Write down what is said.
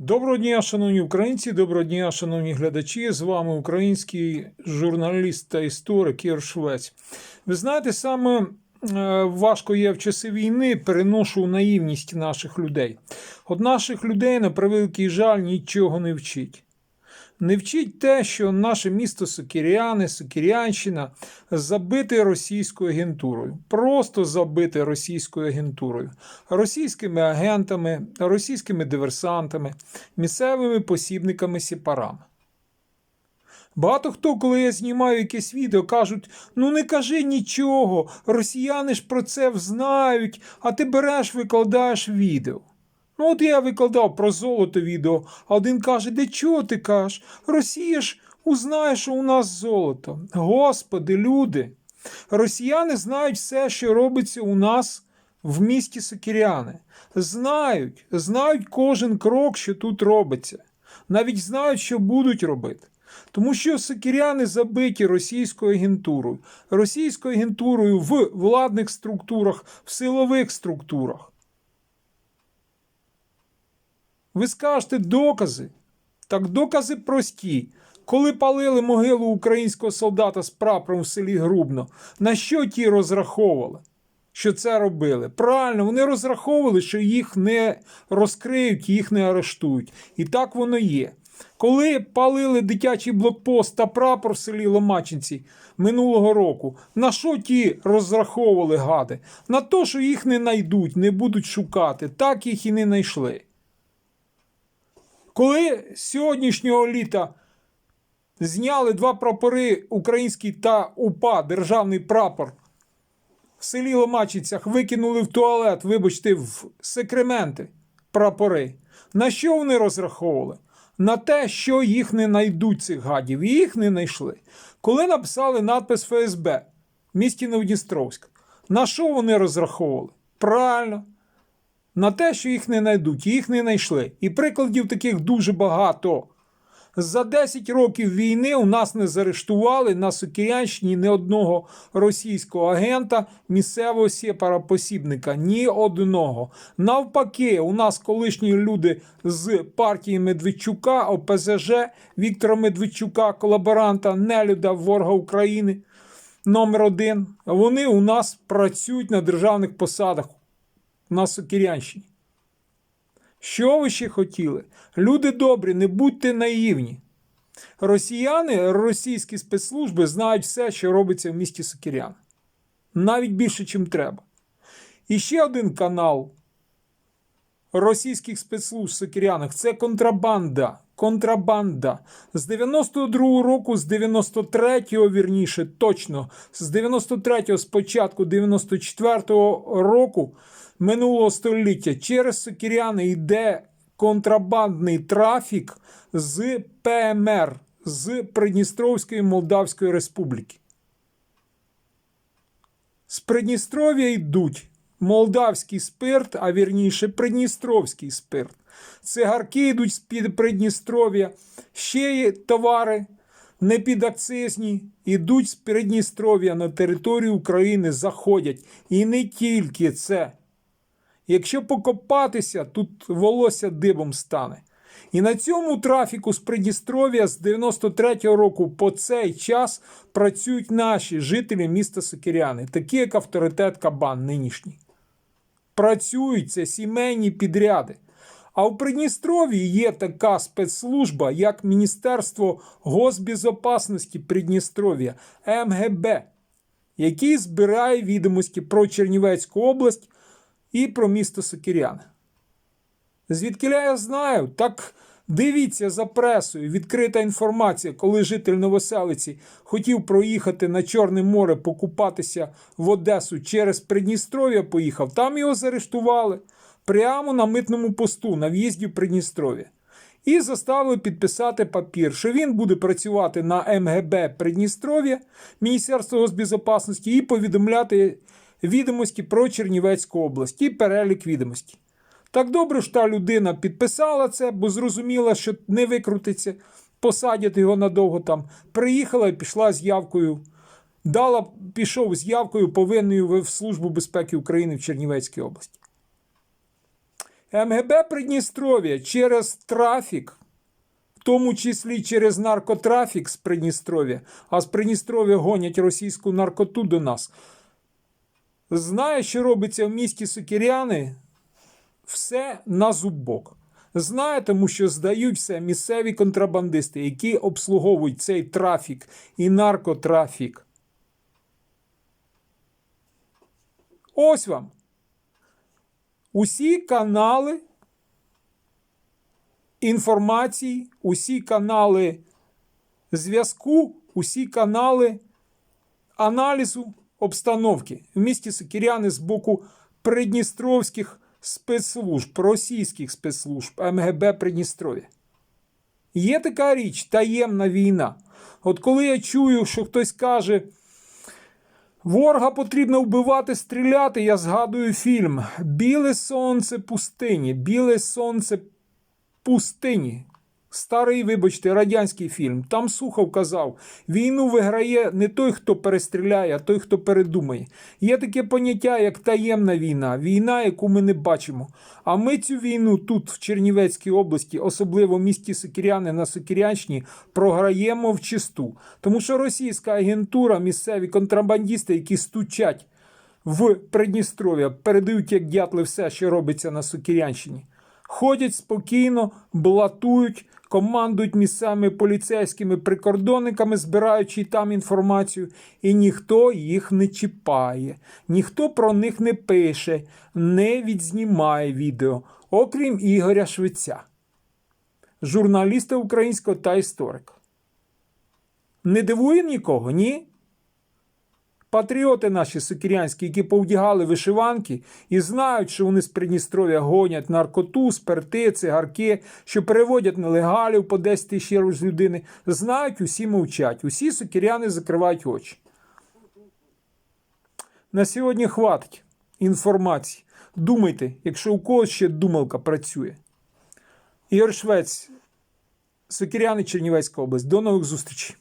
Доброго дня, шановні українці, доброго дня, шановні глядачі. З вами український журналіст та історик Ір Швець. Ви знаєте, саме е, важко є в часи війни переношу наївність наших людей. От наших людей, на превеликий жаль, нічого не вчить. Не вчить те, що наше місто Сокіряни, Сокірянщина забите російською агентурою. Просто забите російською агентурою, російськими агентами, російськими диверсантами, місцевими посібниками сепарами. Багато хто, коли я знімаю якесь відео, кажуть: ну не кажи нічого, росіяни ж про це взнають, а ти береш, викладаєш відео. Ну, от я викладав про золото відео, а один каже, де чого ти кажеш? Росія ж узнає, що у нас золото. Господи, люди, росіяни знають все, що робиться у нас в місті Сокіряни. Знають, знають кожен крок, що тут робиться. Навіть знають, що будуть робити. Тому що сокіряни забиті російською агентурою, російською агентурою в владних структурах, в силових структурах. Ви скажете докази. Так докази прості. Коли палили могилу українського солдата з прапором в селі Грубно, на що ті розраховували, що це робили? Правильно, вони розраховували, що їх не розкриють, їх не арештують. І так воно є. Коли палили дитячий блокпост та прапор в селі Ломачинці минулого року, на що ті розраховували гади? На те, що їх не знайдуть, не будуть шукати, так їх і не знайшли. Коли з сьогоднішнього літа зняли два прапори український та УПА, державний прапор в селі Ломачицях, викинули в туалет, вибачте, в секременти прапори. На що вони розраховували? На те, що їх не знайдуть цих гадів, і їх не знайшли. Коли написали надпис ФСБ в місті Новодністровськ, на що вони розраховували? Правильно на те, що їх не знайдуть, їх не знайшли. І прикладів таких дуже багато. За 10 років війни у нас не заарештували на Сокірянщині ні одного російського агента, місцевого сепара-посібника. Ні одного. Навпаки, у нас колишні люди з партії Медведчука, ОПЗЖ, Віктора Медведчука, колаборанта, нелюда, ворога України номер один. Вони у нас працюють на державних посадах на Сокирянщині. Що ви ще хотіли? Люди добрі, не будьте наївні. Росіяни, російські спецслужби знають все, що робиться в місті Сокирян. Навіть більше, чим треба. І ще один канал російських спецслужб в Сокірянах це контрабанда. Контрабанда. З 92-го року, з 93-го, вірніше, точно, з 93-го, з початку 94-го року минулого століття через Сокіряни йде контрабандний трафік з ПМР, з Придністровської Молдавської Республіки. З Придністров'я йдуть молдавський спирт, а вірніше Придністровський спирт. Цигарки йдуть з під Придністров'я, ще є товари непідакцизні, йдуть з Придністров'я на територію України, заходять. І не тільки це. Якщо покопатися, тут волосся дибом стане. І на цьому трафіку з Придністров'я з 93-го року по цей час працюють наші жителі міста Сокиряни, такі як авторитет Кабан нинішній. Працюють це сімейні підряди. А в Придністров'ї є така спецслужба, як Міністерство госбезопасності Придністров'я МГБ, який збирає відомості про Чернівецьку область і про місто Сокіряни. Звідки я знаю, так дивіться за пресою, відкрита інформація, коли житель Новоселиці хотів проїхати на Чорне море, покупатися в Одесу через Придністров'я поїхав, там його заарештували прямо на митному посту на в'їзді в Придністров'я. І заставили підписати папір, що він буде працювати на МГБ Придністров'я, Міністерство госбезопасності, і повідомляти відомості про Чернівецьку область і перелік відомостей. Так добре ж та людина підписала це, бо зрозуміла, що не викрутиться, посадять його надовго там. Приїхала і пішла з явкою, дала, пішов з явкою повинною в Службу безпеки України в Чернівецькій області. МГБ Придністров'я через трафік, в тому числі через наркотрафік з Придністров'я, а з Придністров'я гонять російську наркоту до нас. Знає, що робиться в місті Сокіряни, все на зубок. Знає, тому що здають все місцеві контрабандисти, які обслуговують цей трафік і наркотрафік. Ось вам. Усі канали інформації, усі канали зв'язку, усі канали аналізу обстановки в місті Сокіряни з боку придністровських спецслужб, російських спецслужб МГБ Придністров'я. Є така річ таємна війна. От коли я чую, що хтось каже, ворога потрібно вбивати, стріляти, я згадую фільм Біле сонце пустині, Біле сонце пустині. Старий, вибачте, радянський фільм. Там Сухов казав: війну виграє не той, хто перестріляє, а той, хто передумає. Є таке поняття, як таємна війна, війна, яку ми не бачимо. А ми цю війну тут, в Чернівецькій області, особливо в місті Сокіряни на Сокірянщині, програємо в чисту. Тому що російська агентура, місцеві контрабандісти, які стучать в Придністров'я, передають як дятли все, що робиться на Сокірянщині. Ходять спокійно, блатують, командують місцевими поліцейськими прикордонниками, збираючи там інформацію, і ніхто їх не чіпає, ніхто про них не пише, не відзнімає відео, окрім Ігоря Швеця, журналіста українського та історика. Не дивує нікого, ні? Патріоти наші сокірянські, які повдягали вишиванки і знають, що вони з Придністров'я гонять наркоту, спирти, цигарки, що переводять нелегалів по 10 тисяч євро з людини, знають, усі мовчать. Усі сокіряни закривають очі. На сьогодні хватить інформації. Думайте, якщо у когось ще думалка працює. Ігор Швець, Сокіряни, Чернівецька область. До нових зустрічей.